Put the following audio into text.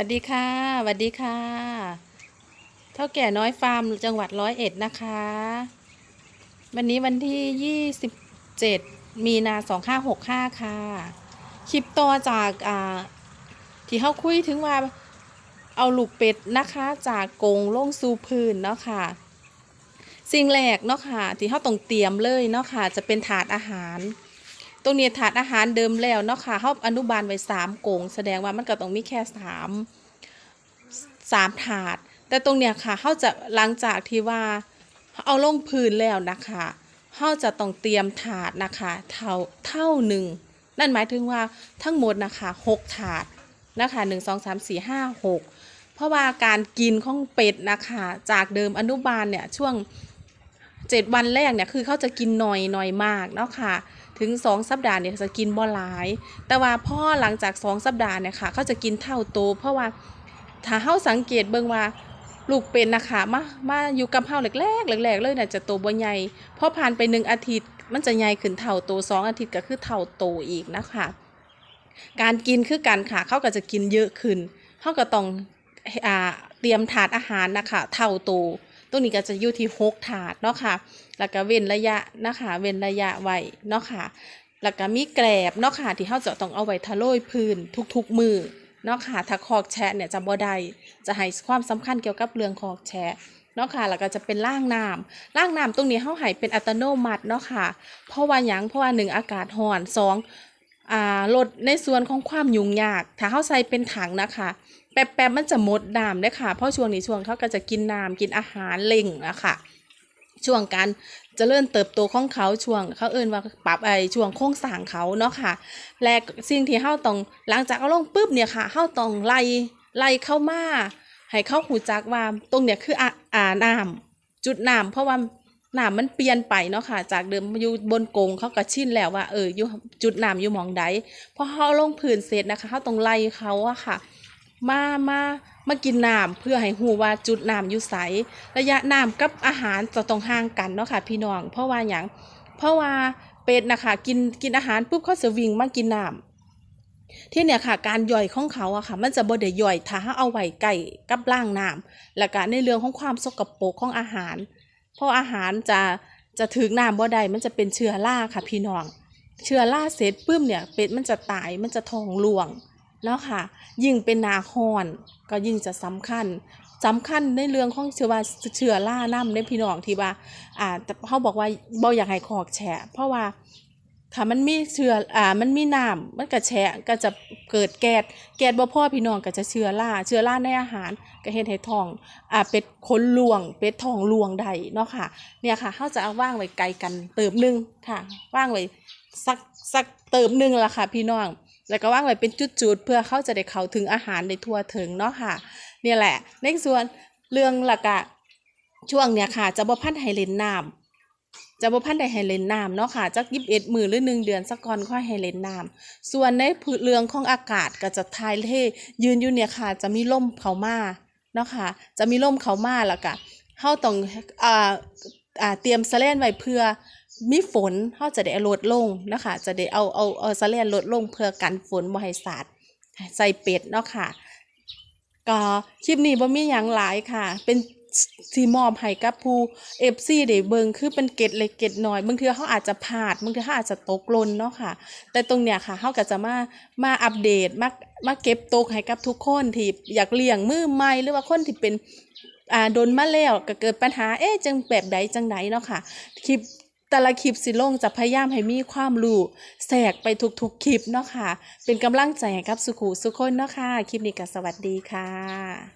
วัสดีค่ะสวัสดีค่ะ เท่าแก่น้อยฟาร์มจังหวัดร้อยเอ็ดนะคะ วันนี้วันที่ 27 มีนา2565 ค่ะ คลิปต่อจากอ่าที่เขาคุยถึงว่าเอาลูกเป็ดนะคะจากกรงลงสู่พื้นเนาะค่ะ สิ่งแรกเนาะค่ะที่เขาต้องเตรียมเลยเนาะค่ะจะเป็นถาดอาหาร ตรงนี้ถาดอาหารเดิมแล้วเนาะค่ะเขาอนุบาลไว้สามกงแสดงว่ามันก็ต้องมีแค่สามสามถาด แต่ตรงเนี้ยค่ะเขาจะหลังจากที่ว่าเอาลงพื้นแล้วนะคะเขาจะต้องเตรียมถาดนะคะเท่าเท่าหนึ่งนั่นหมายถึงว่าทั้งหมดนะคะหกถาดนะคะหนึ่งสองสามสี่ห้าหกเพราะว่าการกินของเป็ดนะคะจากเดิมอนุบาลเนี่ยช่วงเจ็ดวันแรกเนี่ยคือเขาจะกินหน่อยหน่อยมากเนาะค่ะ ถึงสองสัปดาห์เนี่ยจะกินบ่หลาย แต่ว่าพ่อหลังจากสองสัปดาห์เนี่ยค่ะเขาจะกินเท่าโต เพราะว่าถ้าเฮาสังเกตเบิ่งว่าลูกเป็นนะคะมามาอยู่กับเฮาแรกๆแรกๆเลยเนี่ยจะโตบ่ใหญ่พอผ่านไปหนึ่งอาทิตย์ มันจะใหญ่ขึ้นเท่าโตสองอาทิตย์ก็คือเท่าโตอีกนะคะการกินคือการค่ะเขาก็จะกินเยอะขึ้นเขาก็ต้องอเตรียมถาดอาหารนะคะเท่าโต ตรงนี้ก็จะอยู่ที่หกถาดเนาะค่ะ แล้วก็เว้นระยะนะคะ เว้นระยะไว้เนาะค่ะ แล้วก็มีแกลบเนาะค่ะที่เขาจะต้องเอาไว้ทะโรยพื้นทุกๆมือเนาะค่ะถ้าคอกแชะเนี่ยจะบ่ได้จะให้ความสำคัญเกี่ยวกับเรื่องคอกแชะเนาะค่ะแล้วก็จะเป็นล่างน้ำล่างน้ำตรงนี้เขาให้เป็นอัตโนมัติเนาะค่ะ เพราะว่าหยังเพราะว่าหนึ่งอากาศร้อนสอง อ่าลดในส่วนของความยุ่งยาก ถ้าเขาใส่เป็นถังนะคะ แป๊บๆมันจะหมดน้ำเลยค่ะ เพราะช่วงนี้ช่วงเขาก็จะกินน้ำกินอาหารเล่งอะคะช่วงการจเจริญเติบโตของเขาช่วงเขาเอิ้นว่าปรับไอช่วงโครงสร้างเขาเนาะค่ะ และสิ่งที่เฮาต้องหลังจากเอาลงปุ๊บเนี่ยค่ะเฮาต้องไล่ไล่เข้ามาให้เขาหูจักว่าตรงเนี่ยคืออ่าน้ำจุดน้ำเพราะว่า น้ำมันเปลี่ยนไปเนาะค่ะ จากเดิมอยู่บนกงเขาก็ชินแล้วว่าเอออยู่จุดน้ำอยู่หมองใดพอเฮาลงพื้นเสร็จนะคะเฮาต้องไล่เขาอะค่ะ มามามากินน้ำเพื่อให้หูว่าจุดน้ำอยู่ใสระยะน้ำกับอาหารจะต้องห่างกันเนาะค่ะ พี่น้องเพราะว่าอย่างเพราะว่าเป็ดนะคะกินกินอาหารปุ๊บเขาจะวิ่งมากินน้ำที่เนี่ยค่ะการย่อยของเขาอะค่ะ มันจะบ่ได้ย่อยถ้าเอาไว้ใกล้กับล่างน้ำและการในเรื่องของความสกปรกของอาหาร เพราะอาหารจะจะถึงน้ำบ่ได้มันจะเป็นเชื้อราค่ะพี่น้อง เชื้อราเสร็จปุ๊บเนี่ยเป็ดมันจะตายมันจะทองร่วงแล้วค่ะ ยิ่งเป็นนาฮอนก็ยิ่งจะสำคัญสำคัญในเรื่องของเชื้อว่าเชื้อราน้ำในพี่น้องที่ว่าอ่าแต่เขาบอกว่าบ่อยากให้คอกแฉะเพราะว่าถ้ามันมีเชื้ออ่ามันมีน้ำมันก็แฉะก็จะ เกิดแก๊สแก๊สบ่พ่อพี่น้องก็จะเชื้อราเชื้อราในอาหารก็เฮ็ดให้ท้องอ่าเป็ดขนลวง เป็ดท้องลวงได้เนาะค่ะ เนี่ยค่ะเขาจะเอาว่างไว้ไกลกันเติมหนึงค่ะว่างไว้สักสักเติมหนึงละค่ะพี่น้องแล้วก็ว่างไว้เป็นจุดๆ เพื่อเขาจะได้เข้าถึงอาหารได้ทั่วถึงเนาะค่ะ เนี่ยแหละในส่วนเรื่องหลักอะช่วงเนี่ยค่ะ จะบ่พันให้เล่นน้ำ จะบ่พันได้ให้เล่นน้ำเนาะค่ะจักยิบเอ็ดมือหรือหนึ่งเดือนสักก่อนค่อยให้เล่นน้ำส่วนในเรื่องของอากาศก็จะทายเทยืนอยู่เนี่ยค่ะ จะมีลมเข้ามาเนาะค่ะ จะมีลมเข้ามาแล้วก็เฮาต้องอ่าอ่าเตรียมสแลนไว้เพื่อมีฝนเขาจะได้ลดลงนะคะ จะได้เอาเอาเอาสแลนลดลงเพื่อกันฝนบ่ให้สาดใส่เป็ดเนาะค่ะก็คลิปนี้บ่มีหยังหลายค่ะ เป็น สีมอบให้กับผู้ FC ได้เบิงคือเป็นเกร็ดเล็กเกร็ดน้อยบางเทื่อเขาอาจจะพลาดบางเทื่อเขาอาจจะตกหล่นเนาะค่ะ แต่ตรงเนี้ยค่ะเขาก็จะมามาอัปเดตมามาเก็บตกให้กับทุกคนที่อยากเลี้ยงมือใหม่หรือว่าคนที่เป็นอ่าโดนมาแล้วก็เกิดปัญหาเอ๊ะจังแบบใดจังไหนเนาะค่ะคลิปแต่ละคลิปสิลงจะพยายามให้มีความรู้แทรกไปทุกๆคลิปเนาะค่ะ เป็นกำลังใจให้กับสุขุสุคนเนาะค่ะ คลิปนี้ก็สวัสดีค่ะ